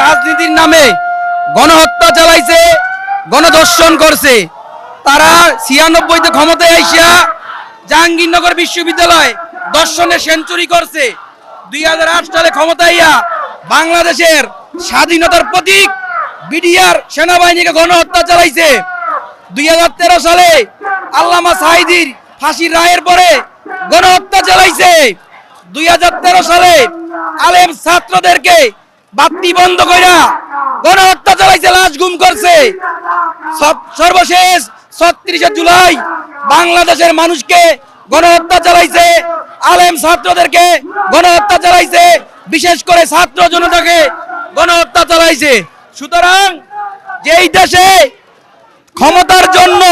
রাজনীতির নামে গণহত্যা চালাইছে, গণধর্ষণ করছে। তারা ছিয়ানব্বইতে ক্ষমতায় আইসা জাহাঙ্গীরনগর বিশ্ববিদ্যালয় দর্শনে সেঞ্চুরি করছে। দুই হাজার আট সালে ক্ষমতায় বাংলাদেশের স্বাধীনতার প্রতীক বিডিআর সেনাবাহিনীকে গণহত্যা চালাইছে। দুই হাজার তেরো সালে আল্লামা সাহিদির ফাঁসির রায়ের পরে গণহত্যা চালাইছে। দুই হাজার তেরো সালে আলেম ছাত্রদেরকে বাতি বন্ধ কইরা গণহত্যা চালাইছে, লাশ গুম করছে। সর্বশেষ ছত্রিশে জুলাই বাংলাদেশের মানুষকে গণহত্যা চালাইছে, আলেম ছাত্রদেরকে গণহত্যা চালাইছে, বিশেষ করে ছাত্র জনতাকে গণহত্যা চালাইছে। সুতরাং যেই দেশে ক্ষমতার জন্য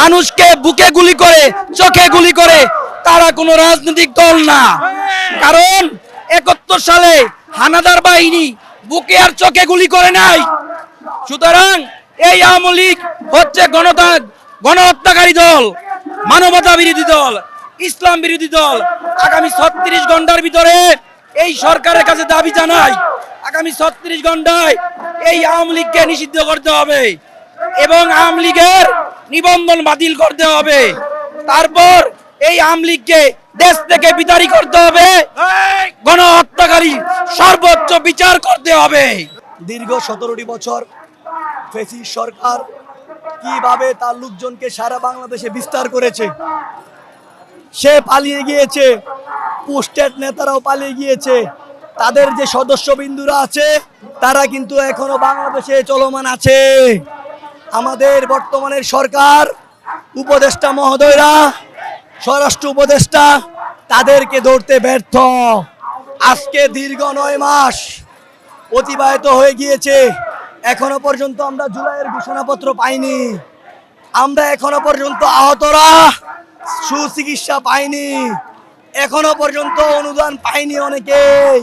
মানুষকে বুকে গুলি করে, চোখে গুলি করে, তারা কোনো রাজনৈতিক দল না। কারণ একাত্তর সালে হানাদার বাহিনী বুকে আর চোখে গুলি করে নাই। সুতরাং এই আওয়ামী লীগ হচ্ছে গণতা, গণহত্যাকারী দল, মানবতা বিরোধী দল, ইসলাম বিরোধী দল। আগামী ছত্রিশ ঘণ্টার ভিতরে এই সরকারের কাছে দাবি জানাই, আগামী ছত্রিশ ঘন্টায় এই আওয়ামী লীগকে নিষিদ্ধ করতে হবে এবং আওয়ামী লীগের নিবন্ধন বাতিল করতে হবে। তারপর এই আওয়ামী লীগকে দেশ থেকে বিতাড়ি করতে হবে। গণহত্যাকারী সর্বোচ্চ বিচার করতে হবে। দীর্ঘ সতেরোটি বছর ফেসিস সরকার কীভাবে তার লোকজনকে সারা বাংলাদেশে বিস্তার করেছে সে পালিয়ে গিয়েছে পোস্টেড নেতারাও পালিয়ে গিয়েছে তাদের যে সদস্য বিন্দুরা আছে তারা কিন্তু এখনও বাংলাদেশে চলমান আছে। আমাদের বর্তমানের সরকার উপদেষ্টা মহোদয়রা স্বরাষ্ট্র উপদেষ্টা তাদেরকে ধরতে ব্যর্থ। আজকে দীর্ঘ নয় মাস অতিবাহিত হয়ে গিয়েছে। এখনও পর্যন্ত আমরা জুলাইয়ের ঘোষণাপত্র পাইনি। আমরা এখনও পর্যন্ত আহতরা সুচিকিৎসা পাইনি। এখনও পর্যন্ত অনুদান পাইনি অনেকেই।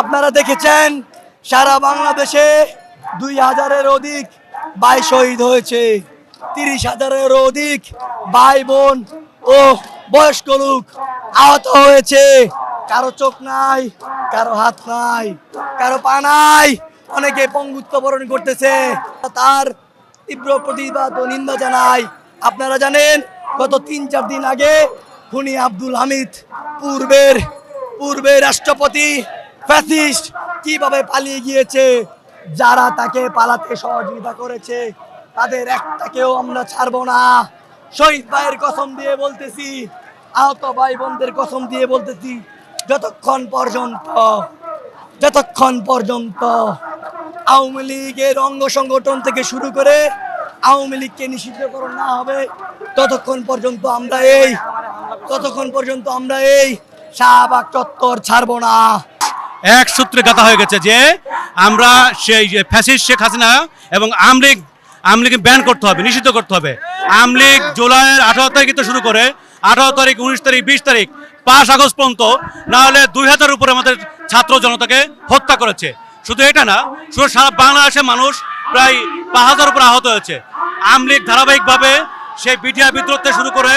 আপনারা দেখেছেন, সারা বাংলাদেশে দুই হাজারের অধিক ভাই শহীদ হয়েছে। তিরিশ হাজারের অধিক ভাই বোন ও, বয়স্ক লোক, আহত হয়েছে। কারও চোখ নাই, কারও হাত নাই, কারও পা নাই। অনেকে পঙ্গুত্ব বরণ করতেছে। তার তীব্র প্রতিবাদ ও নিন্দা জানাই। আপনারা জানেন, গত তিন, চার দিন আগে খুনি আব্দুল হামিদ, পূর্বের পূর্বের রাষ্ট্রপতি, ফ্যাসিস্ট, কীভাবে পালিয়ে গিয়েছে, যারা তাকে পালাতে সহযোগিতা করেছে, তাদের একটাকেও আমরা ছাড়বো না। শহীদ ভাইয়ের কসম দিয়ে বলতেছি, আহত ভাই বোনদের কসম দিয়ে বলতেছি, যতক্ষণ পর্যন্ত যতক্ষণ পর্যন্ত আওয়ামী লীগের অঙ্গ সংগঠন থেকে শুরু করে আওয়ামী লীগকে নিষিদ্ধকরণ না হবে, ততক্ষণ পর্যন্ত আমরা এই, ততক্ষণ পর্যন্ত আমরা এই শাহবাগ চত্বর ছাড়বো না। এক সূত্রে কথা হয়ে গেছে যে আমরা সেই ফ্যাসিস্ট শেখ হাসিনা এবং আমলিগ আমলিগকে ব্যান করতে হবে, নিষিদ্ধ করতে হবে। আমলিগ জুলাইয়ের আঠারো তারিখ শুরু করে, আঠারো তারিখ, উনিশ তারিখ, বিশ তারিখ, পাঁচ আগস্ট পর্যন্ত না হলে দুই হাজার উপরে আমাদের ছাত্র জনতাকে হত্যা করেছে। শুধু এটা না, শুধু সারা বাংলাদেশের মানুষ প্রায় পাঁচ হাজার উপরে আহত হয়েছে। আমলিগ ধারাবাহিকভাবে সেই বিটিআর বিদ্রোহ থেকে শুরু করে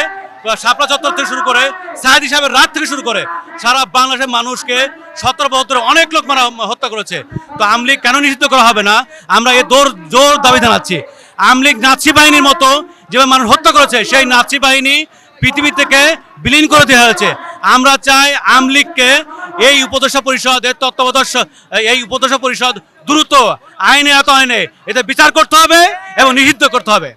শাপলা চত্বর থেকে শুরু করে সাহেদ হিসাবে রাত থেকে শুরু করে, সারা বাংলাদেশের মানুষকে সতেরো বছর অনেক লোক মারা, হত্যা করেছে। তো আমলিগ কেন নিষিদ্ধ করা হবে না? আমরা এ দৌড়, জোর দাবি জানাচ্ছি। আমলিগ নাৎসি বাহিনীর মতো যেভাবে মানুষ হত্যা করেছে, সেই নাচি বাহিনী পৃথিবী থেকে বিলীন করে দেওয়া হয়েছে। আমরা চাই আমলিগকে এই উপদেষ্টা পরিষদের তত্ত্বাবধায়ক, এই উপদেশা পরিষদ দ্রুত আইনে এত আইনে এতে বিচার করতে হবে এবং নিষিদ্ধ করতে হবে।